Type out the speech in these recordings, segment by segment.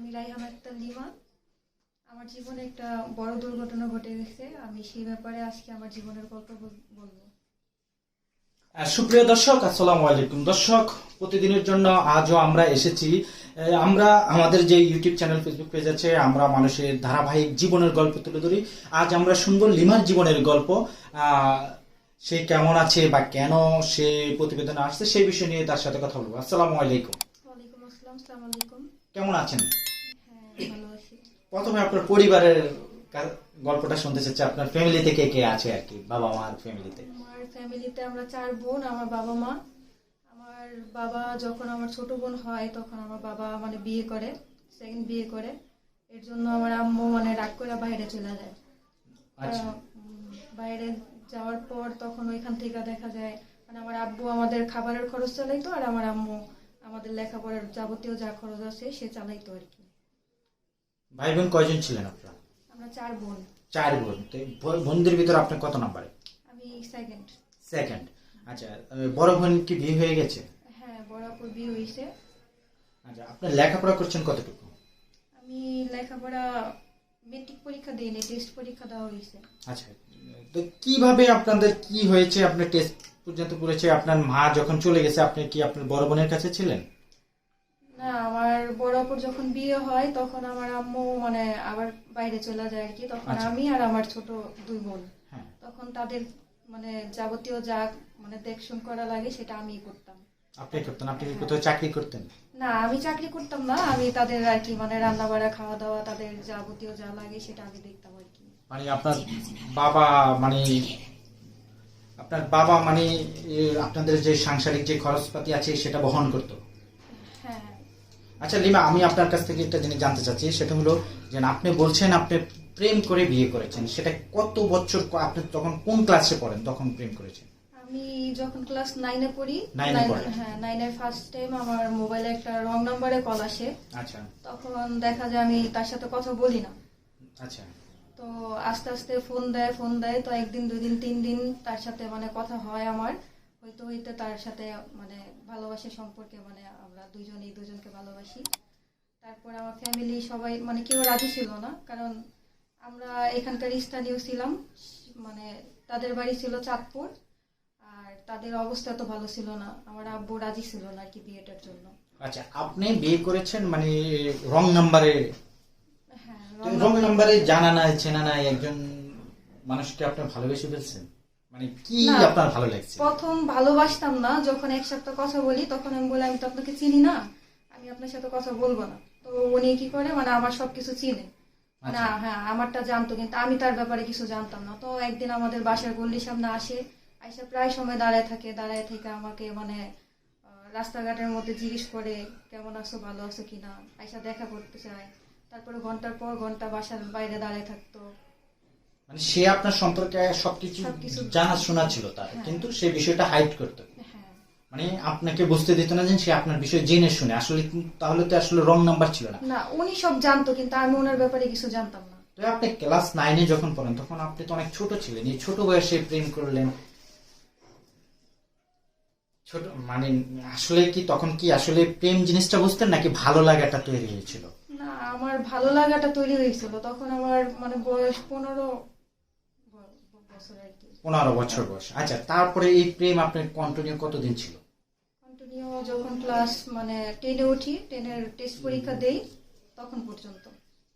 আমি রাইহান আক্তার লিমা আমার জীবনে একটা বড় দুর্ঘটনা ঘটে গেছে। আমি সেই ব্যাপারে আজকে আমার জীবনের গল্প বলব। সুপ্রিয় দর্শক আসসালামু আলাইকুম। দর্শক প্রতিদিনের জন্য আজও আমরা এসেছি। আমরা আমাদের যে ইউটিউব চ্যানেল ফেসবুক পেজ আছে আমরা মানুষের ধারাবাহিক জীবনের গল্প তুলে ধরি। আজ আমরা শুনব লিমার জীবনের গল্প। সে কেমন আছে বা কেন সে প্রতিবেদনে আসছে সেই বিষয় নিয়ে তার সাথে কথা বলব। আসসালামু আলাইকুম। কেমন আছেন? প্রথমে আপনার পরিবারের গল্পটা শুনতে চাচ্ছি আপনার ফ্যামিলিতে কে কে আছে আর কি বাবা মার ফ্যামিলিতে? আমার ফ্যামিলিতে আমরা চার বোন আমার বাবা মা। আমার বাবা যখন আমার ছোট বোন হয় তখন আমার বাবা মানে বিয়ে করে সেকেন্ড বিয়ে করে। এর জন্য আমার আম্মু মানে রাগ করে বাইরে চলে যায়। আচ্ছা। বাইরে যাওয়ার পর তখন ওইখান থেকে দেখা যায় মানে আমার আব্বু আমাদের খাবারের খরচ চালাইতো আর আমার আম্মু আমাদের লেখাপড়ার যাবতীয় যা খরচ আছে সে চালাইতো আর কি। ভাই বোন কয়জন ছিলেন আপনার? আমরা চার বোন। চার বোন। তো এই ব- বোনদের ভিতরে আপনার কত নাম্বারে? আমি সেকেন্ড সেকেন্ড আচ্ছা বড় বোন কি বিয়ে হয়ে গেছে? হ্যাঁ বড়াপুর বিয়ে হয়েছে আচ্ছা আপনার লেখাপড়া করছেন কতটুকু? আমি লেখাপড়া মেট্রিক পরীক্ষা দিইনি টেস্ট পরীক্ষা দেওয়া হয়েছে আচ্ছা তো কীভাবে আপনাদের কি হয়েছে? আপনার টেস্ট পর্যন্ত পড়েছে আপনার মা যখন চলে গেছে আপনি কি আপনার বড় বোনের কাছে ছিলেন? না আমার বড়াপুর যখন বিয়ে হয় তখন আমার আম্মু মানে আবার বাইরে চলে যায় আর কি। তখন আচ্ছা। আমি আর আমার ছোট দুই বোন। হ্যাঁ। তখন তাদের মানে যাবতীয় যা মানে দেখশুন করা লাগে সেটা আমিই করতাম। আপনি করতেন আপনি কোথাও চাকরি করতেন? না আমি চাকরি করতাম না আমি তাদের আর কি মানে রান্না বাড়া খাওয়া দাওয়া তাদের যাবতীয় যা লাগে সেটা আমি দেখতাম আর কি। মানে আপনার বাবা মানে আপনার বাবা মানে আপনাদের যে সাংসারিক যে খরচপাতি আছে সেটা বহন করতো? আচ্ছা লিমা আমি আপনার কাছ থেকে একটা জিনিস জানতে চাচ্ছি সেটা হলো যে আপনি বলছেন আপনি প্রেম করে বিয়ে করেছেন সেটা কত বছর আপনি তখন কোন ক্লাসে পড়েন তখন প্রেম করেছেন? আমি যখন ক্লাস নাইনে পড়ি। হ্যাঁ নাইনের ফার্স্ট টাইম আমার মোবাইলে একটা রং নাম্বারে কল আসে। আচ্ছা। তখন দেখা যায় আমি তার সাথে কথা বলি না। আচ্ছা। তো আস্তে আস্তে ফোন দেয় ফোন দেয় তো একদিন দুই দিন তিন দিন তার সাথে মানে কথা হয় আমার। হইতে হইতে তার সাথে মানে ভালোবাসা সম্পর্কে মানে আমরা দুজনেই দুজনকে ভালোবাসি। তারপর আমার ফ্যামিলি সবাই মানে কেউ রাজি ছিল না কারণ আমরা এখানকার স্থানীয় ছিলাম মানে তাদের বাড়ি ছিল চাঁদপুর আর তাদের অবস্থা তো ভালো ছিল না। আমার আব্বু রাজি ছিল না আর কি বিয়েটার জন্য। আচ্ছা আপনি বিয়ে করেছেন মানে রং নাম্বারে হ্যাঁ রং নাম্বারে জানা নাই চেনা নাই একজন মানুষকে আপনি ভালোবেসে ফেলছেন? মানে কি আপনার ভালো লাগছে? প্রথম ভালোবাসতাম না যখন এক সপ্তাহ কথা বলি তখন আমি বলি আমি তো আপনাকে চিনি না আমি আপনার সাথে কথা বলব না। তো উনি কি করে মানে আমার সবকিছু চিনে। আচ্ছা। না হ্যাঁ আমারটা জানতো কিন্তু আমি তার ব্যাপারে কিছু জানতাম না। তো একদিন আমাদের বাসার গল্লির সামনে আসে আইসা প্রায় সময় দাঁড়ায় থাকে দাঁড়ায় থেকে আমাকে মানে রাস্তাঘাটের মধ্যে জিজ্ঞেস করে কেমন আছো ভালো আছো কিনা? আইসা দেখা করতে চায়। তারপরে ঘণ্টার পর ঘণ্টা বাসার বাইরে দাঁড়ায় থাকতো। মানে সে আপনার সম্পর্কে সবকিছু জানা শোনা ছিল তার হ্যাঁ। কিন্তু সে বিষয়টা হাইড করতো। হ্যাঁ। মানে আপনাকে বুঝতে দিত না যে সে আপনার বিষয় জেনে শুনে আসলে তাহলে তো আসলে রং নাম্বার ছিল না। না উনি সব জানতো কিন্তু আমি ওনার ব্যাপারে কিছু জানতাম না। তো আপনি ক্লাস নাইনে যখন পড়েন তখন আপনি তো অনেক ছোট ছিলেন। এই ছোট বয়সে প্রেম করলেন। ছোট মানে আসলে কি তখন কি আসলে প্রেম জিনিসটা বুঝতেন নাকি ভালো লাগাটা তৈরি হয়েছিল? না আমার ভালো লাগাটা তৈরি হয়েছিল। তখন আমার মানে বয়স পনেরো বছর আর কি। পনেরো বছর বয়স। আচ্ছা তারপরে এই প্রেম আপনার কন্টিনিউ কতদিন ছিল? কন্টিনিউ যখন ক্লাস মানে টেনে উঠি টেনের টেস্ট পরীক্ষা দেই তখন পর্যন্ত।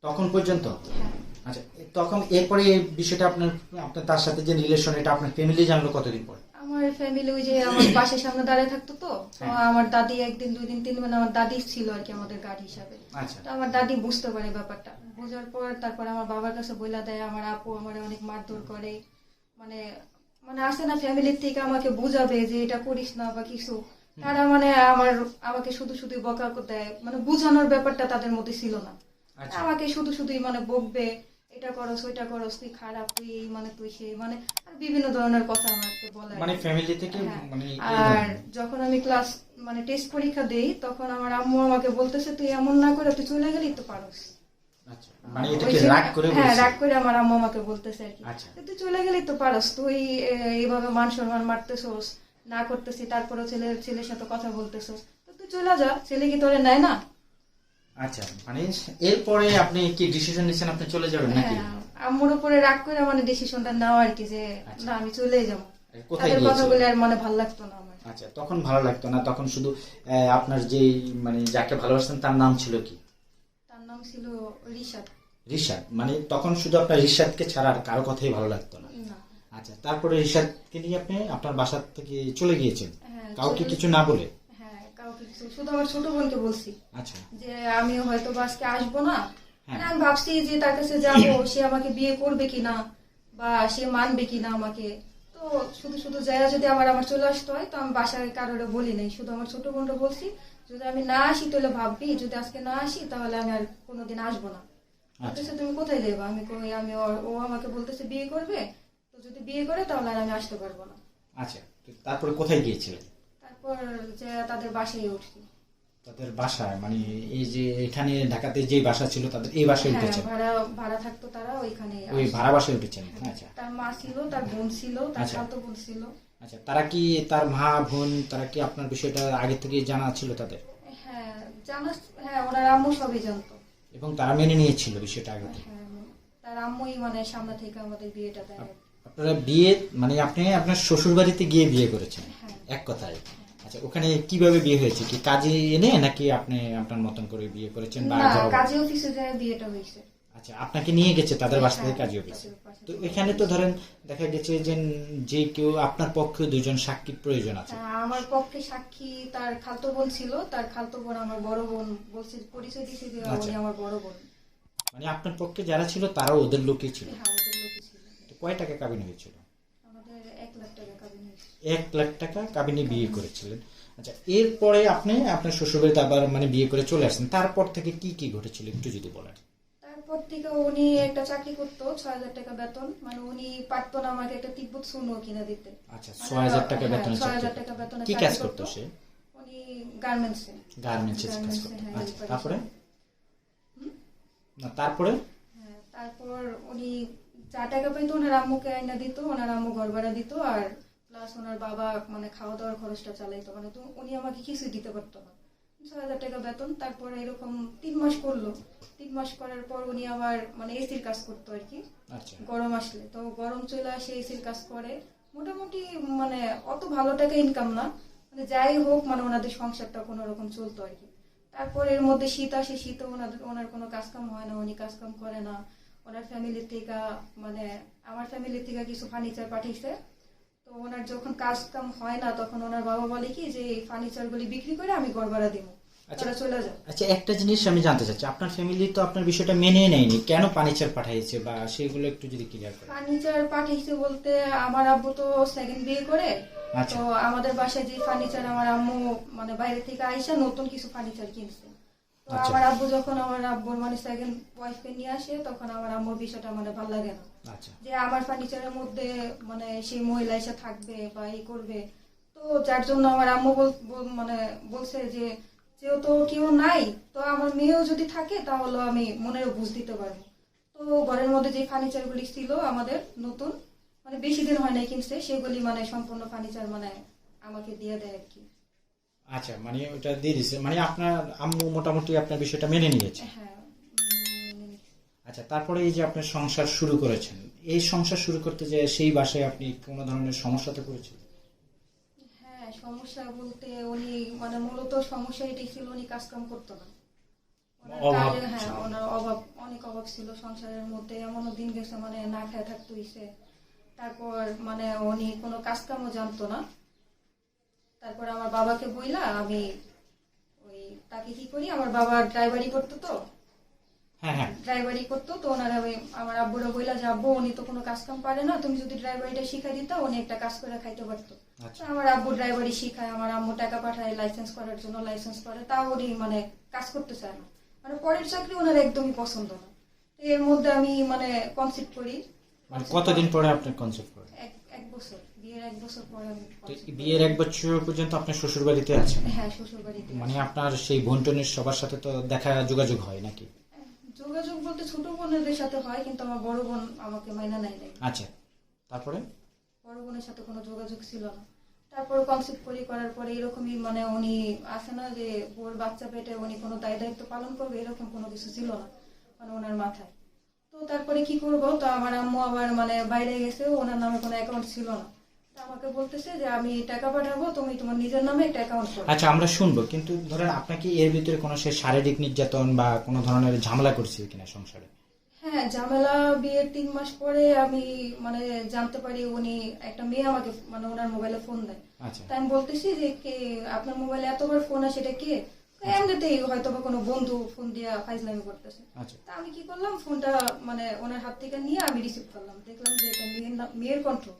তখন পর্যন্ত? হ্যাঁ। আচ্ছা তখন এরপরে এই বিষয়টা আপনার আপনার তার সাথে যে রিলেশন এটা আপনার ফ্যামিলি জানলো কতদিন পরে? আমার ফ্যামিলি ওই যে আমার বাসার সামনে দাঁড়িয়ে থাকতো তো হ্যাঁ। আমার দাদি একদিন দুই দিন তিন দিন আমার দাদি ছিল আর কি আমাদের গার্ড হিসাবে। আচ্ছা। তো আমার দাদি বুঝতে পারে ব্যাপারটা। বোঝার পর তারপর আমার বাবার কাছে বইলা দেয় আমার আপু আমার অনেক মারধর করে। মানে মানে আসে না ফ্যামিলির থেকে আমাকে বুঝাবে যে এটা করিস না বা কিছু। তারা মানে আমার আমাকে শুধু শুধু বকা দেয়। মানে বুঝানোর ব্যাপারটা তাদের মধ্যে ছিল না। আচ্ছা। আমাকে শুধু শুধুই মানে বকবে এটা করস ওইটা করস তুই খারাপ তুই এই মানে তুই সেই মানে আর বিভিন্ন ধরনের কথা আমাকে বলে। মানে ফ্যামিলি থেকে হ্যাঁ। মানে আর যখন আমি ক্লাস মানে টেস্ট পরীক্ষা দেই তখন আমার আম্মু আমাকে বলতেছে তুই এমন না করে তুই চলে গেলি তো পারস। মানে এটা কি রাগ করে হ্যাঁ রাগ করে আমার আম্মু আমাকে বলতেছে আর কি। আচ্ছা। তুই চলে গেলি তো পারস তুই এইভাবে মান সম্মান মারতেছোস না করতেছি তারপরে ছেলে ছেলের সাথে কথা বলতেছোস। তো তুই চলে যা ছেলে কি তোরে নেয় না? আচ্ছা মানে এরপরে আপনি কি ডিসিশন নিচ্ছেন আপনি চলে যাবেন নাকি? হ্যাঁ আম্মুর উপরে রাগ করে মানে ডিসিশনটা নেওয়া আর কি যে আচ্ছা। না আমি চলে যাব। কোথায় তাদের কথা বলে আর মানে ভালো লাগতো না আমার। আচ্ছা তখন ভালো লাগতো না তখন শুধু আপনার যে মানে যাকে ভালোবাসতেন তার নাম ছিল কি? ছিল রিশাদ। রিশাদ? মানে তখন শুধু আপনার রিশাদকে ছাড়া আর কারও কথাই ভালো লাগতো না? আচ্ছা তারপরে রিশাদকে নিয়ে আপনি আপনার বাসা থেকে চলে গিয়েছেন? হ্যাঁ কাউকে কিছু না বলে? হ্যাঁ কাউকে কিছু শুধু আমার ছোট বোনকে বলছি। আচ্ছা। যে আমি হয়তো বা আজকে আসব না। হ্যাঁ। মানে আমি ভাবছি যে তার কাছে যাব সে আমাকে বিয়ে করবে কিনা বা সে মানবে কিনা আমাকে। তো শুধু শুধু জায়গা যদি আমার আমার চলে আসতে হয় তো আমি বাসায় কারোর বলি নাই। শুধু আমার ছোট বোনটা বলছি। যদি আমি না আসি তাহলে ভাববি যদি আজকে না আসি তাহলে আমি আর কোনোদিন আসব না। আচ্ছা। বলতেছে তুমি কোথায় যাবে আমি কই আমি ও আমাকে বলতেছে বিয়ে করবে? তো যদি বিয়ে করে তাহলে আর আমি আসতে পারব না। আচ্ছা তারপরে কোথায় গিয়েছিলেন তারপর যে তাদের বাসায় উঠছি। তাদের বাসায় মানে এই যে এখানে ঢাকাতে যে বাসা ছিল তাদের এই বাসায় হ্যাঁ উঠেছেন? ভাড়া ভাড়া থাকতো তারা ওইখানে ওই ভাড়া বাসায় উঠেছেন? আচ্ছা। তার মা ছিল তার বোন ছিল তার আচ্ছা। খালতো বোন ছিল। আচ্ছা তারা কি তার মা বোন তারা কি আপনার বিষয়টা আগে থেকে জানা ছিল তাদের? হ্যাঁ জানা হ্যাঁ ওনার আম্মু সবই জানতো। এবং তারা মেনে নিয়েছিল বিষয়টা আগে থেকে? হ্যাঁ তার আম্মুই মানে সামনে থেকে আমাদের বিয়েটা দেয়। আপনারা বিয়ে মানে আপনি আপনার শ্বশুর বাড়িতে গিয়ে বিয়ে করেছেন? হ্যাঁ। এক কথায়। আচ্ছা ওখানে কীভাবে বিয়ে হয়েছে? কি কাজে এনে নাকি আপনি আপনার মতন করে বিয়ে করেছেন বা ঘর- অফিসে যায় বিয়েটা হয়েছে। আচ্ছা আপনাকে নিয়ে গেছে তাদের বাসা থেকে হ্যাঁ, কাজে অফিসে। তো এখানে তো ধরেন দেখা গেছে যে যে কেউ আপনার পক্ষে দুজন সাক্ষীর প্রয়োজন আছে। হ্যাঁ, আমার পক্ষে সাক্ষী তার খালতো বোন ছিল তার খালতো বোন আমার বড় বোন বলছে পরিচয় দিছে যে আচ্ছা। উনি আমার বড় বোন। মানে আপনার পক্ষে যারা ছিল তারা ওদের লোকই ছিল। হ্যাঁ ওদের লোকই ছিল। তো কয় টাকা কাবিন হয়েছিল? আমাদের এক লাখ টাকা কাবিন হয়েছে এক লাখ টাকা কাবিনে বিয়ে করেছিলেন। আচ্ছা এরপরে আপনি আপনার শ্বশুরবাড়িতে আবার মানে বিয়ে করে চলে আসেন। তারপর থেকে কি কি ঘটেছিল একটু যদি বলেন। থেকে উনি একটা চাকরি করতো ছয় হাজার টাকা বেতন। মানে উনি পারতো না আমাকে একটা তিব্বত কিনে দিতে। আচ্ছা ছয় হাজার টাকা বেতনে ছয় হাজার টাকা বেতনে কি কাজ করতো। সে? উনি গার্মেন্টসে গার্মেন্টসে কাজ করতো। হ্যাঁ, আচ্ছা তারপরে? না তারপরে? হ্যাঁ, তারপর উনি যা টাকা পাইতো ওনার আম্মুকে আইনা দিত ওনার আম্মু ঘর ভাড়া দিত আর প্লাস ওনার বাবা মানে খাওয়া দাওয়ার খরচটা চালাইতো। মানে উনি আমাকে কিছুই দিতে পারতো না। ছয় হাজার টাকা বেতন তারপর এরকম তিন মাস করল। তিন মাস করার পর উনি আবার মানে এসির কাজ করতো আর কি। আচ্ছা। গরম আসলে। তো গরম চলে আসে এসির কাজ করে। মোটামুটি মানে অত ভালো টাকা ইনকাম না। মানে যাই হোক মানে ওনাদের সংসারটা কোনো রকম চলতো আর কি। তারপর এর মধ্যে শীত আসে শীতে ওনাদের ওনার কোনো কাজকাম হয় না উনি কাজকাম করে না। ওনার ফ্যামিলির থেকে মানে আমার ফ্যামিলির থেকে কিছু ফার্নিচার পাঠিয়েছে। ওনার যখন কাজ কাম হয় না তখন ওনার বাবা বলে কি যে এই ফার্নিচার গুলি বিক্রি করে আমি ঘর ভাড়া দিব। আচ্ছা। আচ্ছা একটা জিনিস আমি জানতে চাচ্ছি। আপনার ফ্যামিলি তো আপনার বিষয়টা মেনে নেয়নি। কেন ফার্নিচার পাঠাইছে বা সেগুলো একটু যদি ক্লিয়ার করেন? ফার্নিচার পাঠিয়েছে বলতে আমার আব্বু তো সেকেন্ড বিয়ে করে। আচ্ছা। তো আমাদের বাসায় যে ফার্নিচার আমার আম্মু মানে বাইরে থেকে আইসা নতুন কিছু ফার্নিচার কিনছে। আমার আব্বু যখন আমার আব্বুর মানে সেকেন্ড ওয়াইফকে নিয়ে আসে তখন আমার আম্মুর বিষয়টা মানে ভালো লাগে না। আচ্ছা। যে আমার ফার্নিচারের মধ্যে মানে সেই মহিলা এসে থাকবে বা করবে। তো যার জন্য আমার আম্মু মানে বলছে যে যেহেতু কেউ নাই তো আমার মেয়েও যদি থাকে তাহলে আমি মনের বুঝ দিতে পারব। তো ঘরের মধ্যে যে ফার্নিচার গুলি ছিল আমাদের নতুন মানে বেশি দিন হয় নাই কিনছে সেগুলি মানে সম্পূর্ণ ফার্নিচার মানে আমাকে দিয়ে দেয় আর কি। আচ্ছা মানে ওটা দিয়ে দিছে। মানে আপনার আম্মু মোটামুটি আপনার বিষয়টা মেনে নিয়েছে। হ্যাঁ আচ্ছা তারপরে এই যে আপনার সংসার শুরু করেছেন এই সংসার শুরু করতে যে সেই বাসায় আপনি কোনো ধরনের সমস্যাতে পড়েছেন? হ্যাঁ সমস্যা বলতে উনি মানে মূলত সমস্যা এটাই ছিল উনি কাজ কাম করতো না। অভাব হ্যাঁ ওনার অভাব অনেক অভাব ছিল সংসারের মধ্যে। এমনও দিন গেছে মানে না খেয়ে থাকতে হইছে। তারপর মানে উনি কোনো কাজ কামও জানতো না। তারপর আমার বাবাকে বইলা আমি ওই তাকে কি করি আমার বাবা ড্রাইভারি করতো তো। হ্যাঁ হ্যাঁ। ড্রাইভারি করতো তো ওনার আমি আমার আব্বুরা বইলা যে আব্বু উনি তো কোনো কাজ কাম পারে না তুমি যদি ড্রাইভারিটা শিখাই দিতা উনি একটা কাজ করে খাইতে পারতো। আচ্ছা। আমার আব্বু ড্রাইভারি শিখায় আমার আম্মু টাকা পাঠায় লাইসেন্স করার জন্য লাইসেন্স করে তাও উনি মানে কাজ করতে চায় না মানে পরের চাকরি ওনার একদমই পছন্দ না। এর মধ্যে আমি মানে কনসেপ্ট করি। মানে কতদিন পরে আপনি কনসেপ্ট করেন? এক এক বছর। বিয়ের এক বছর পর্যন্ত আপনার শ্বশুর বাড়িতে আছেন? হ্যাঁ শ্বশুর বাড়িতে মানে আপনার সেই বোনটনের সবার সাথে তো দেখা যোগাযোগ হয় নাকি? যোগাযোগ বলতে ছোট বোনদের সাথে হয় কিন্তু আমার বড় বোন আমাকে মাইনা নাই। আচ্ছা তারপরে? বড় বোনের সাথে কোনো যোগাযোগ ছিল না। তারপর কনসেপ্ট করি করার পরে এরকমই মানে উনি আসে না যে ওর বাচ্চা পেটে উনি কোনো দায় দায়িত্ব পালন করবে এরকম কোনো কিছু ছিল না মানে ওনার মাথায়। তো তারপরে কি করব? তো আমার আম্মু আবার মানে বাইরে গেছে ওনার নামে কোনো অ্যাকাউন্ট ছিল না। আমাকে বলতেছে যে আমি টাকা পাঠাবো তুমি তোমার নিজের নামে একটা অ্যাকাউন্ট করো। আচ্ছা আমরা শুনব কিন্তু ধরেন আপনাকে এর ভিতরে কোনো সে শারীরিক নির্যাতন বা কোনো ধরনের ঝামেলা করছে কিনা সংসারে? হ্যাঁ ঝামেলা বিয়ের তিন মাস পরে আমি মানে জানতে পারি উনি একটা মেয়ে আমাকে মানে ওনার মোবাইলে ফোন দেয়। আচ্ছা। তাই আমি বলতেছি যে কে আপনার মোবাইলে এতবার ফোন আসে এটা কে? তো এমনিতেই হয়তো বা কোনো বন্ধু ফোন দিয়া ফাইজলামি করতেছে। আচ্ছা। তা আমি কি করলাম ফোনটা মানে ওনার হাত থেকে নিয়ে আমি রিসিভ করলাম। দেখলাম যে এটা মেয়ের মেয়ের তো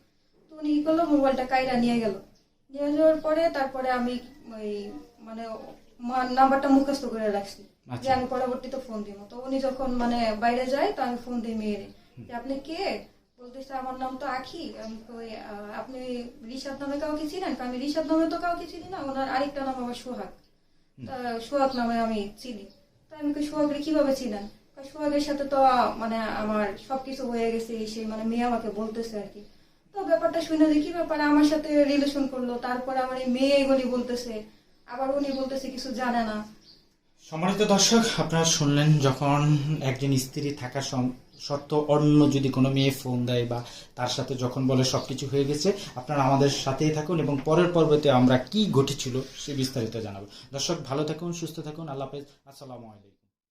উনি কি করল? মোবাইলটা কাইরা নিয়ে গেল। নিয়ে যাওয়ার পরে তারপরে আমি ওই মানে নাম্বারটা মুখস্থ করে রাখছি। যে আচ্ছা। আমি পরবর্তীতে ফোন দিব। তো উনি যখন মানে বাইরে যায় তো আমি ফোন দিই মেয়েরে যে আপনি কে? বলতেছে আমার নাম তো আখি। আমি কই, আপনি রিশাদ নামে কাউকে চিনেন? আমি রিশাদ নামে তো কাউকে চিনি না। ওনার আরেকটা নাম আমার সোহাগ। তা সোহাগ নামে আমি চিনি। তা আমি কই সোহাগরে কীভাবে চিনেন? সোহাগের সাথে তো মানে আমার সবকিছু হয়ে গেছে। সে মানে মেয়ে আমাকে বলতেছে আর কি। ব্যাপারটা শুনে কি ব্যাপার আমার সাথে রিলেশন করল, তারপরে আমার এই মেয়ে এগুলি বলতেছে। আবার উনি বলতেছে কিছু জানে না। সম্মানিত দর্শক, আপনারা শুনলেন যখন একজন স্ত্রী সম- সত্ত্বেও অন্য যদি কোনো মেয়ে ফোন দেয় বা তার সাথে যখন বলে সবকিছু হয়ে গেছে, আপনারা আমাদের সাথেই থাকুন এবং পরের পর্বতে আমরা কি ঘটেছিল সে বিস্তারিত জানাব। দর্শক, ভালো থাকুন, সুস্থ থাকুন, আল্লাহ হাফেজ, আসসালামু আলাইকুম।